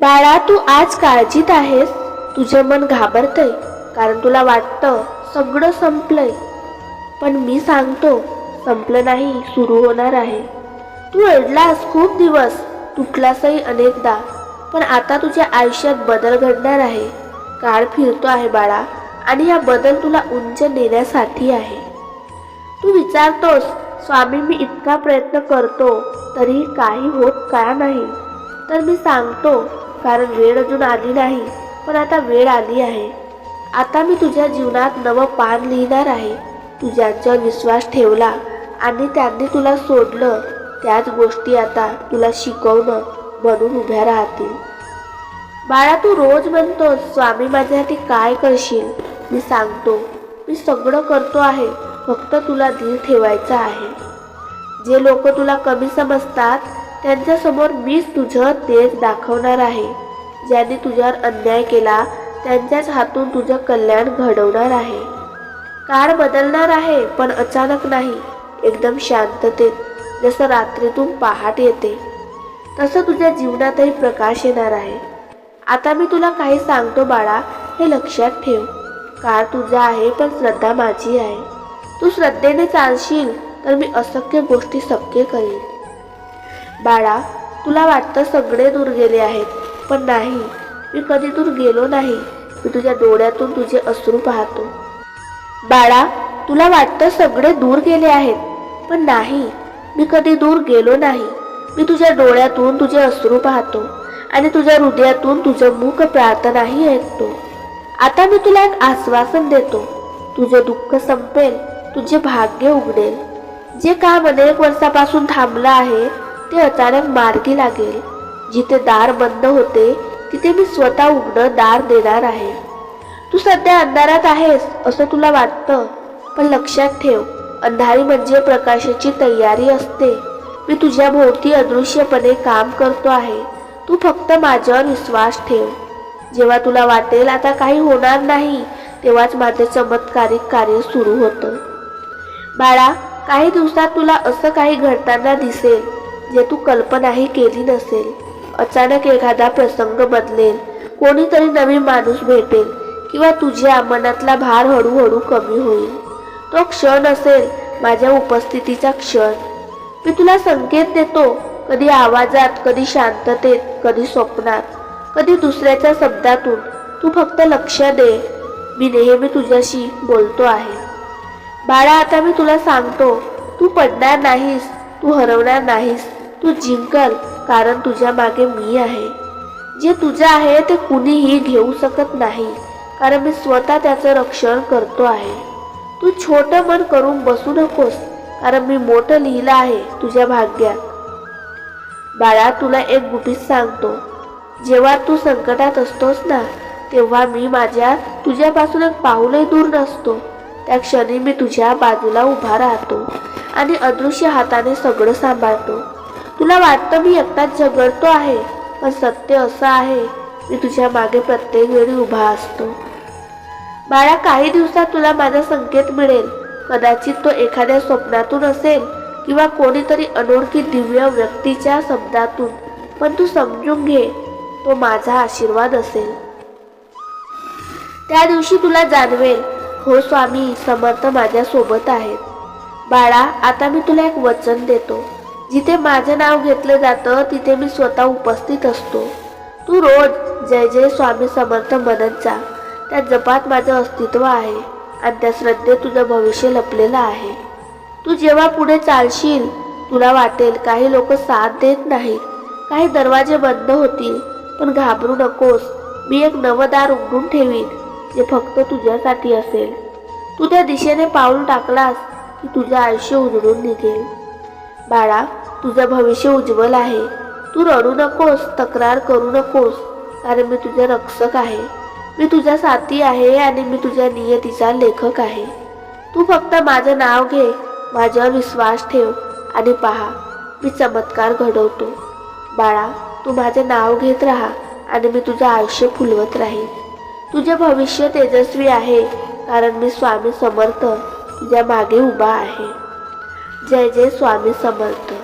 बाळा तू आज काळजीत आहेस. तुझे मन घाबरतंय कारण तुला वाटतं सगळं संपलंय. पण मी सांगतो संपलं नाही सुरू होणार आहे. तू अडलास खूप दिवस तुटलासही अनेकदा. पण आता तुझ्या आयुष्यात बदल घडणार आहे. काळ फिरतो आहे बाळा आणि हा बदल तुला उंच नेण्यासाठी आहे. तू विचारतोस स्वामी मी इतका प्रयत्न करतो तरीही काही होत का नाही? तर मी सांगतो कारण वेळ अजून आली नाही पण आता वेळ आली आहे. आता मी तुझ्या जीवनात नवं पान लिहिणार आहे. तू ज्यांच्यावर विश्वास ठेवला आणि त्यांनी तुला सोडलं. त्याच गोष्टी आता तुला शिकवणं म्हणून उभ्या राहतील. बाळा तू रोज म्हणतोस स्वामी माझ्यासाठी काय करशील? मी सांगतो मी सगळं करतो आहे फक्त तुला धीर ठेवायचा आहे. जे लोक तुला कमी समजतात त्यांच्यासमोर मीच तुझं तेज दाखवणार आहे. ज्यांनी तुझ्यावर अन्याय केला त्यांच्याच हातून तुझं कल्याण घडवणार आहे. काळ बदलणार आहे पण अचानक नाही. एकदम शांततेत जसं रात्रीतून पहाट येते. तसं तुझ्या जीवनातही प्रकाश येणार आहे. आता मी तुला काही सांगतो बाळा हे लक्षात ठेव. काळ तुझा आहे पण श्रद्धा माझी आहे. तू श्रद्धेने चालशील तर मी अशक्य गोष्टी शक्य करीन. बाळा तुला वाटतं सगळे दूर गेले आहेत पण नाही. मी कधी दूर गेलो नाही. मी तुझ्या डोळ्यातून तुझे अश्रू पाहतो. बाळा तुला वाटतं सगळे दूर गेले आहेत पण नाही. मी कधी दूर गेलो नाही. मी तुझ्या डोळ्यातून तुझे अश्रू पाहतो आणि तुझ्या हृदयातून तुझं मुख प्रार्थनाही ऐकतो. आता मी तुला एक आश्वासन देतो. तुझे दुःख संपेल तुझे भाग्य उघडेल. जे काम अनेक वर्षापासून थांबलं आहे ते अचानक मार्गी लागेल. जिथे दार बंद होते तिथे मी स्वतः उघडं दार देणार आहे. तू सध्या अंधारात आहेस असं तुला वाटतं? पण लक्षात ठेव अंधारी म्हणजे प्रकाशाची तयारी असते. मी तुझ्या भोवती अदृश्यपणे काम करतो आहे. तू फक्त माझ्यावर विश्वास ठेव. जेव्हा तुला वाटेल आता काही होणार नाही तेव्हाच माझे चमत्कारिक कार्य सुरू होतं. बाळा काही दिवसात तुला असं काही घडताना दिसेल. जे तू कल्पनाही केली नसेल. अचानक एखादा प्रसंग बदलेल. कोणीतरी नवीन माणूस भेटेल किंवा तुझ्या मनातला भार हळूहळू कमी होईल. तो क्षण असेल माझ्या उपस्थितीचा क्षण. मी तुला संकेत देतो कधी आवाजात कधी शांततेत कधी स्वप्नात कधी दुसऱ्याच्या शब्दातून. तू फक्त लक्ष दे. मी नेहमी तुझ्याशी बोलतो आहे. बाळा आता मी तुला सांगतो तू पडणार नाहीस तू हरवणार नाहीस. तू जिंकल कारण तुझ्या मागे मी आहे. जे तुझं आहे ते कुणीही घेऊ शकत नाही कारण मी स्वतः त्याचं रक्षण करतो आहे. तू छोटं मन करून बसू नकोस कारण मी मोठं लिहिलं आहे तुझ्या भाग्यात. बाळा तुला एक गुपित सांगतो. जेव्हा तू संकटात असतोस ना तेव्हा मी माझ्या तुझ्यापासून एक पाऊलही दूर नसतो. त्या क्षणी मी तुझ्या बाजूला उभा राहतो आणि अदृश्य हाताने सगळं सांभाळतो. तुला वाटतं मी एकटाच झगडतो आहे पण सत्य असं आहे मी तुझ्या मागे प्रत्येक वेळी उभा असतो. बाळा काही दिवसात तुला माझा संकेत मिळेल. कदाचित तो एखाद्या स्वप्नातून असेल किंवा कोणीतरी अनोळखी दिव्य व्यक्तीच्या शब्दातून पण तू समजून घे तो माझा आशीर्वाद असेल. त्या दिवशी तुला जाणवेल हो स्वामी समर्थ माझ्यासोबत आहेत. बाळा आता मी तुला एक वचन देतो. जिथे माझं नाव घेतलं जातं तिथे मी स्वतः उपस्थित असतो. तू रोज जय जय स्वामी समर्थ म्हणत जा. त्या जपात माझं अस्तित्व आहे आणि त्या श्रद्धेत तुझं भविष्य लपलेलं आहे. तू जेव्हा पुढे चालशील तुला वाटेल काही लोक साथ देत नाहीत. काही दरवाजे बंद होतील. पण घाबरू नकोस. मी एक नवं दार उघडून ठेवीन जे फक्त तुझ्यासाठी असेल. तू त्या दिशेने पाऊल टाकलास की तुझं आयुष्य उजळून निघेल. बाळा तुझं भविष्य उज्ज्वल आहे. तू रडू नकोस तक्रार करू नकोस कारण मी तुझे रक्षक आहे. मी तुझा साथी आहे आणि मी तुझ्या नियतीचा लेखक आहे. तू फक्त माझं नाव घे माझ्यावर विश्वास ठेव आणि पहा मी चमत्कार घडवतो. बाळा तू माझे नाव घेत राहा आणि मी तुझं आयुष्य फुलवत राहीन. तुझे भविष्य तेजस्वी आहे कारण मी स्वामी समर्थ तुझ्या मागे उभा आहे. जय जय स्वामी समर्थ.